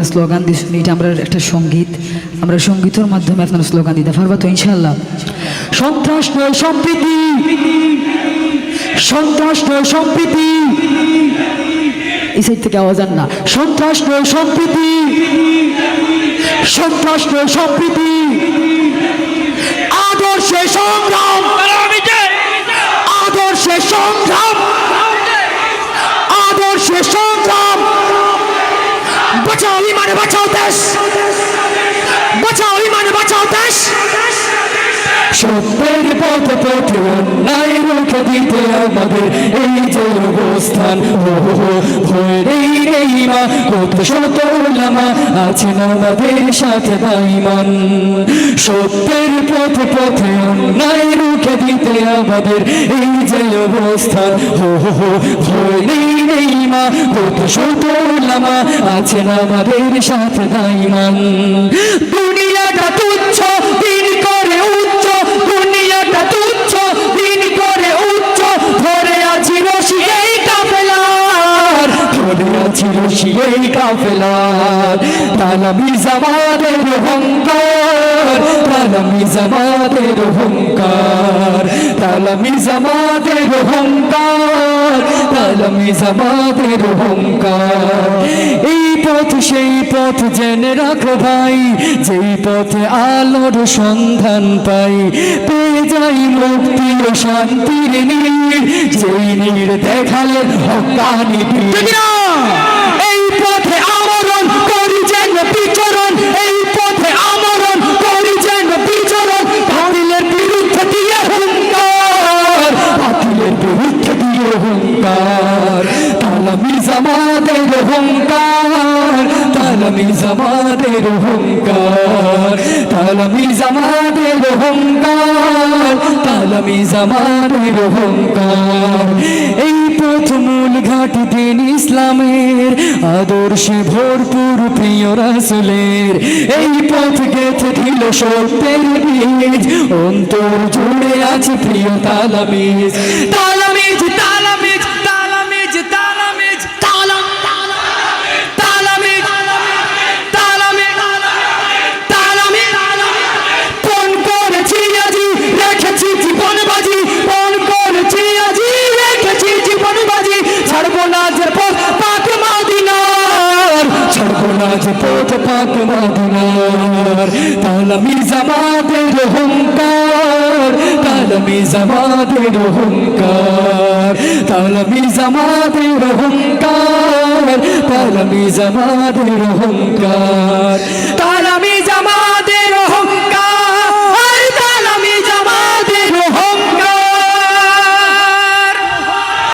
Slogan দিয়েছেন এটা আমরা একটা সংগীত। আমরা সঙ্গীতের মাধ্যমে আপনারা স্লোগান দিতে পারব তো ইনশাল্লাহ সন্ত্রাস নয়, সম্প্রীতি। সন্ত্রাস নয়, সম্প্রীতি। এই সাইড থেকে আওয়াজ আন না। সন্ত্রাস নয়, সম্প্রীতি। সন্ত্রাস নয়, সম্প্রীতি। আদর্শে সংগ্রাম। আদর্শে সংগ্রাম। বাঁচাও ইমানে বাঁচাও দেশ বাঁচাও ইমানে বাঁচাও দেশ সত্যের পথ পথে অন্যায় রুখে দিতে আমাদের এই যে কত শত লামা আছেন আমাদের সাথে দাইমান। সত্যের পথ পথে অন্যায় রুখে দিতে আমাদের এই যে হো হো কত শত আছেন আমাদের সাথে দুনিয়াটা রশি কাফেলার। তালামি জামাদের অহংকার তালামি জামাদের অহংকার তালামি জামাদের অহংকার তালামি জামাদের অহংকার এই পথ, সেই পথ জেনে রাখো ভাই, যেই পথে আলোর সন্ধান পাই। পেয়ে যাই মুক্তি ও শান্তির নীড়, যেই নীড় দেখালে হকানি বাতিলের বিরুদ্ধে দিয়ে হুঙ্কার তালামি জামাদের হুঙ্কার তালামি জামাদের হুঙ্কার তালামি জামাদের হুঙ্কার তালামি জামাদের হুঙ্কার এই পথ মূল ঘাটি দিন ইসলামের। আদর্শে ভরপুর প্রিয় রাসুলের। এই পথ গেছে দিল সত্যের বীজ। অন্তর জুড়ে আছে প্রিয় তালামিজ তালামিজ যে পথ পাক মাদিনার তালামি জামাদের হুঙ্কার তালামি জামাদের হুঙ্কার। তালামি জামাদের হুঙ্কার তালামি জামাদের হুঙ্কার।